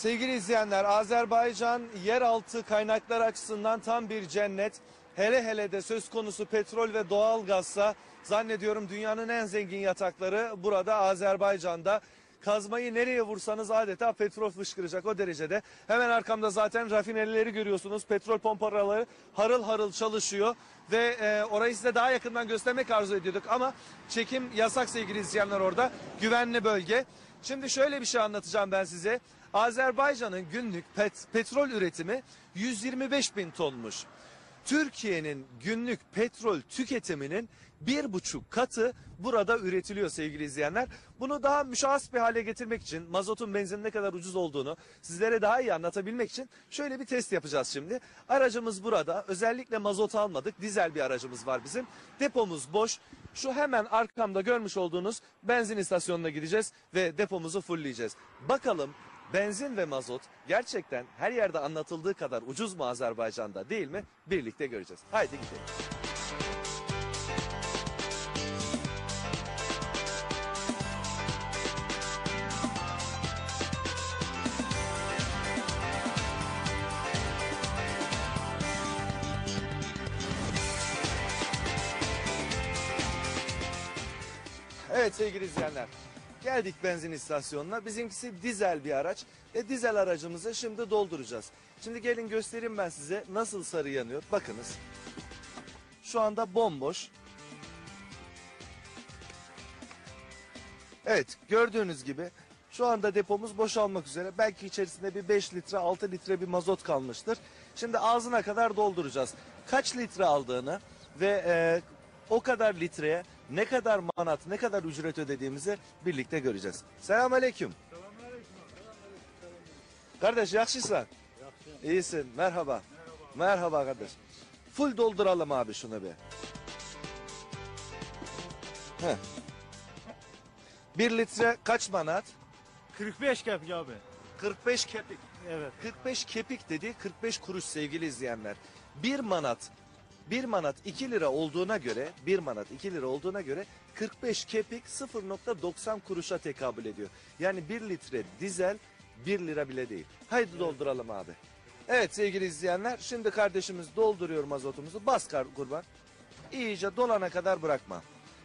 Sevgili izleyenler, Azerbaycan yeraltı kaynaklar açısından tam bir cennet. Hele hele de söz konusu petrol ve doğal gazsa zannediyorum dünyanın en zengin yatakları burada Azerbaycan'da. Kazmayı nereye vursanız adeta petrol fışkıracak o derecede. Hemen arkamda zaten rafinerileri görüyorsunuz. Petrol pompaları harıl harıl çalışıyor. Ve e, orayı size daha yakından göstermek arzu ediyorduk. Ama çekim yasak sevgili izleyenler orada. Güvenli bölge. Şimdi şöyle bir şey anlatacağım ben size. Azerbaycan'ın günlük pet- petrol üretimi 125 bin tonmuş. Türkiye'nin günlük petrol tüketiminin bir buçuk katı burada üretiliyor sevgili izleyenler. Bunu daha müşahhas bir hale getirmek için mazotun benzinin ne kadar ucuz olduğunu sizlere daha iyi anlatabilmek için şöyle bir test yapacağız şimdi. Aracımız burada özellikle mazot almadık dizel bir aracımız var bizim. Depomuz boş. Şu hemen arkamda görmüş olduğunuz benzin istasyonuna gideceğiz ve depomuzu fullleyeceğiz. Bakalım Benzin ve mazot gerçekten her yerde anlatıldığı kadar ucuz mu Azerbaycan'da değil mi? Birlikte göreceğiz. Haydi gidelim. Evet sevgili izleyenler. Geldik benzin istasyonuna. Bizimkisi dizel bir araç. Ve dizel aracımızı şimdi dolduracağız. Şimdi gelin göstereyim ben size nasıl sarı yanıyor. Bakınız. Şu anda bomboş. Evet gördüğünüz gibi şu anda depomuz boşalmak üzere. Belki içerisinde bir 5 litre 6 litre bir mazot kalmıştır. Şimdi ağzına kadar dolduracağız. Kaç litre aldığını ve e, o kadar litreye ne kadar manat ne kadar ücret ödediğimizi birlikte göreceğiz. Selamun aleyküm. Kardeş yakşıysan. İyisin merhaba. Merhaba kardeş. Full dolduralım abi şunu bir. Heh. Bir litre kaç manat? 45 kepik abi. 45 kepik. Evet. 45 kepik dedi 45 kuruş sevgili izleyenler. 1 manat 1 manat 2 lira olduğuna göre 1 manat 2 lira olduğuna göre 45 kepik 0.90 kuruşa tekabül ediyor. Yani 1 litre dizel 1 lira bile değil. Haydi dolduralım abi. Evet sevgili izleyenler şimdi kardeşimiz dolduruyor mazotumuzu. Bas kar kurban. İyice dolana kadar bırakma.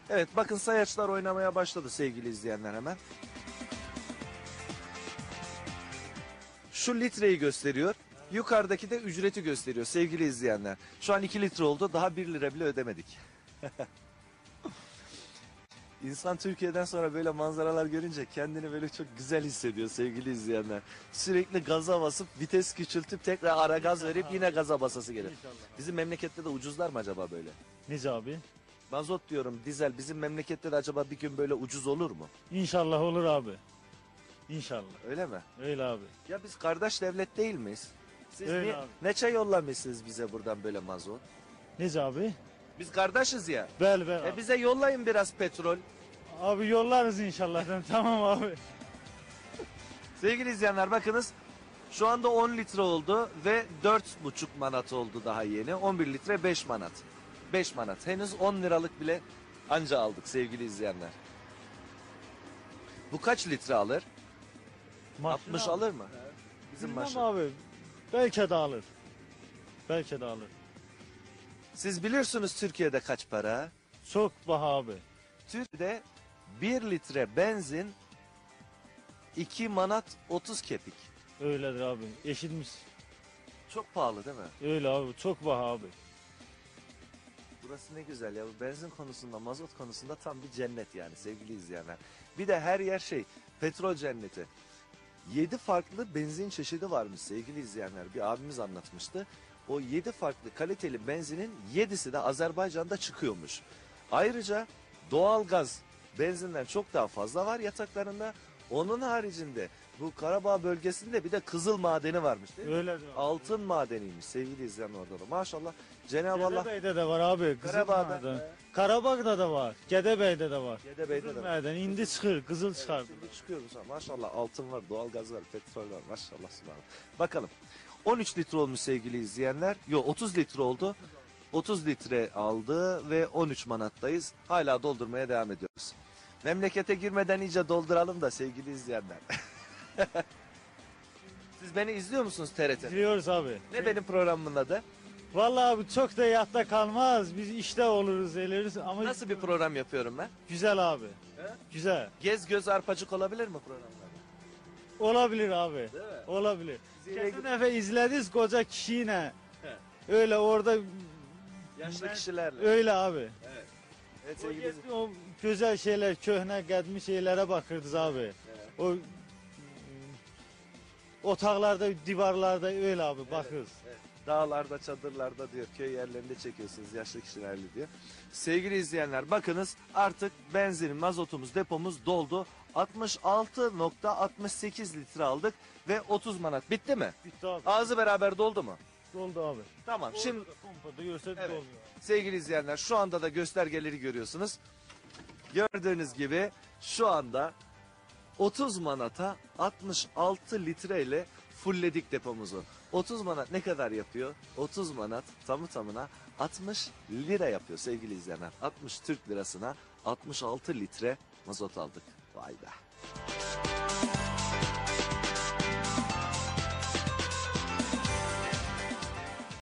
Evet bakın sayaçlar oynamaya başladı sevgili izleyenler hemen. Şu litreyi gösteriyor. Yukarıdaki de ücreti gösteriyor sevgili izleyenler. Şu an 2 litre oldu daha 1 lira bile ödemedik. İnsan Türkiye'den sonra böyle manzaralar görünce kendini böyle çok güzel hissediyor sevgili izleyenler. Sürekli gaza basıp vites küçültüp tekrar ara gaz verip yine gaza basası gelir. Bizim memlekette de ucuzlar mı acaba böyle? Nece abi? Mazot diyorum dizel bizim memlekette de acaba bir gün böyle ucuz olur mu? İnşallah olur abi. İnşallah. Öyle mi? Öyle abi. Ya biz kardeş devlet değil miyiz? Siz Öyle niye, abi. ne çay yollamışsınız bize buradan böyle mazot? Nece abi? Biz kardeşiz ya. Bel bel E abi. bize yollayın biraz petrol. Abi yollarız inşallah. tamam abi. Sevgili izleyenler bakınız. Şu anda 10 litre oldu ve 4,5 manat oldu daha yeni. 11 litre 5 manat. 5 manat. Henüz 10 liralık bile anca aldık sevgili izleyenler. Bu kaç litre alır? 60 alır mı? Bizim Bilmem maşın. abi. Belki de alır. Belki de alır. Siz biliyorsunuz Türkiye'de kaç para? Çok paha abi. Türkiye'de 1 litre benzin 2 manat 30 kepik. Öyledir abi. Eşitmiş. Çok pahalı değil mi? Öyle abi. Çok paha abi. Burası ne güzel ya. Bu benzin konusunda, mazot konusunda tam bir cennet yani sevgili izleyenler. Bir de her yer şey, petrol cenneti. 7 farklı benzin çeşidi varmış sevgili izleyenler. Bir abimiz anlatmıştı. O 7 farklı kaliteli benzinin 7'si de Azerbaycan'da çıkıyormuş. Ayrıca doğalgaz benzinden çok daha fazla var yataklarında. Onun haricinde bu Karabağ bölgesinde bir de kızıl madeni varmış değil mi? Öyledir abi. Altın madeniymiş sevgili izleyenler orada da. Maşallah Cenab-ı Allah Gedebey'de de var abi. Kızıl Karabağ'da. maden. Karabağ'da da var. Gedebey'de de var. Gedebey'de Kızıl de var. maden. indi çıkır. Kızıl çıkar. Şimdi çıkıyoruz ha. Maşallah altın var, doğalgaz var, petrol var. Maşallah subhanallah. Bakalım. 13 litre olmuş sevgili izleyenler. Yo 30 litre oldu. 30 litre aldı ve 13 manattayız. Hala doldurmaya devam ediyoruz. Memlekete girmeden iyice dolduralım da sevgili izleyenler. Siz beni izliyor musunuz TRT'de? Biliyoruz abi. Ne benim programımın adı? Vallahi abi çok da yatta kalmaz. Biz işte oluruz, eleriz ama Nasıl bir program yapıyorum ben? güzel abi. He? Güzel. Gez göz arpacık olabilir mi programda? Olabilir abi. Değil mi? Olabilir. Siz Geçen defa izlediniz koca kişiyle. He. Öyle orada Yaşlı kişilerle. öyle abi. Evet. Evet O, sevgili o güzel şeyler, köhne, qədmi şeylere bakırdınız abi. O otaqlarda, divarlarda öyle abi bakırız. Dağlarda, çadırlarda diyor, köy yerlerinde çekiyorsunuz yaşlı kişilerle diyor. Sevgili izleyenler bakınız artık benzin, mazotumuz, depomuz doldu. 66.68 litre aldık ve 30 manat. Bitti mi? Bitti abi. Ağzı beraber doldu mu? Doldu abi. Tamam. Şimdi Orada da pompada görse Evet. doluyor. sevgili izleyenler şu anda da göstergeleri görüyorsunuz. Gördüğünüz gibi şu anda 30 manata 66 litre ile fullledik depomuzu. 30 manat ne kadar yapıyor? 30 manat tamı tamına 60 lira yapıyor sevgili izleyenler. 60 Türk lirasına 66 litre mazot aldık. Vay be.